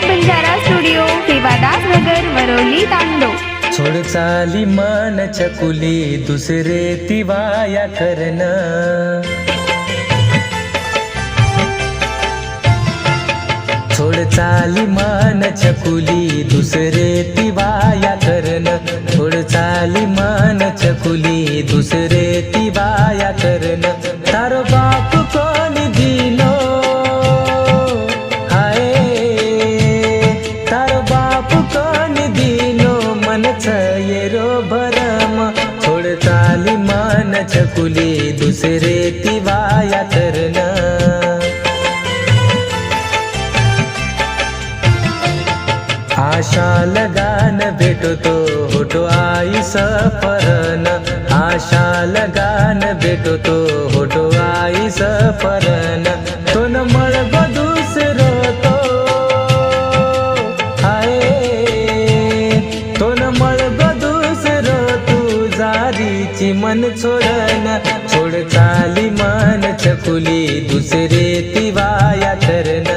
नायक Banjara studio Sevadas नगर वरवली तांडो. छोड चाली मन चकुली दुसरे तिवाया करण. छोड चाली मन चकुली दुसरे तिवाया करण. छोड चाली मन चकुली दुसरे तिवाया करण. फुकन बाप दिनो मनच येरो भरम. छोड चाली मन चकुली दुसरे तिवाया करण. आशा लगान भेटतो होटो आई सफरन. आशा लगान भेटतो होटो आई सफरन. जारीची मन छोडन छोड चाली मन चकुली दुसरे तिवाया करण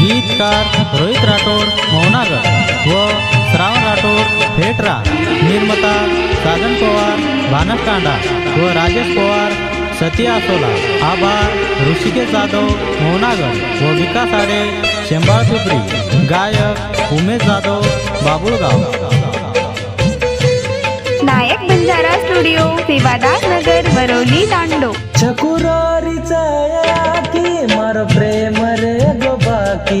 गीतकार रोहित राठोड मौनागर. व श्रावण राठोड फेटरा निर्माता साधन पवार भानसकांडा व राजेश पवार सतिया सोला आभार ऋषिकेश जाधव मौनागर व विकास आडे शेंबाळ पिपरी गायक उमेश जाधव बाबुळगाव. नायक बंजारा स्टुडिओ सेवादास नगर वरोली तांडो. चकुरारीचा की मार प्रेम रे गो बाकी.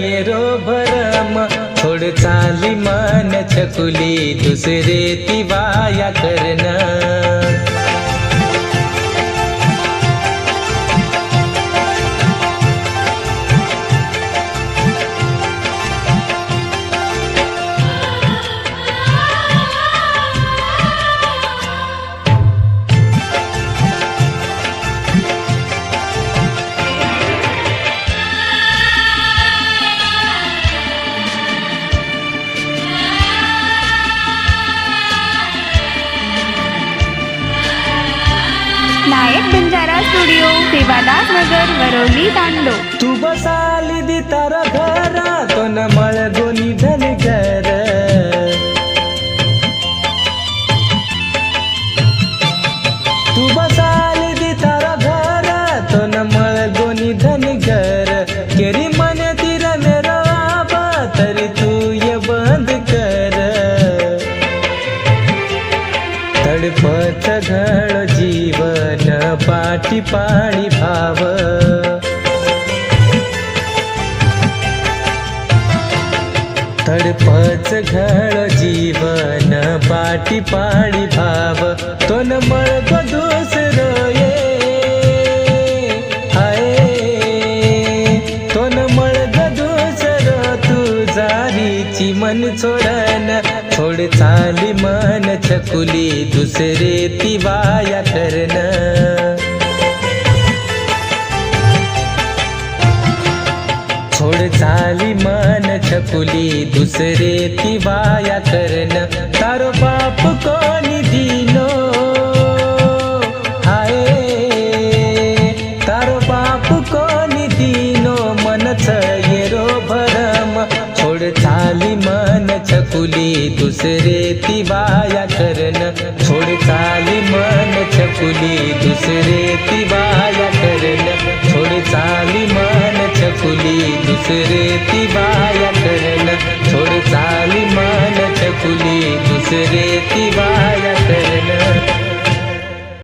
ये रो भरम। थोड चाली मन छकुली दुसरे ती वाया सेवादास नगर वरवली तांडो. तू बसाली दी तारा धडपत घळ जीवन पाठी पाणी भाव. धडपच घळ जीवन पाठी पाणी भाव. तो न मळग दुसरं जारीची मन छोडन छोड चाली मन छकुली दुसरे तिवाया करण. छोड चाली मन छकुली दुसरे ती बाया करन तारो बाप को छकुली दुसरे ती बाया करण. छोड चाली मन छकुली दुसरे ती बाया करण. छोड चाली मन छकुली दुसरे ती बाया करण. छोड चाली मन छकुली दुसरे ती बाया करण.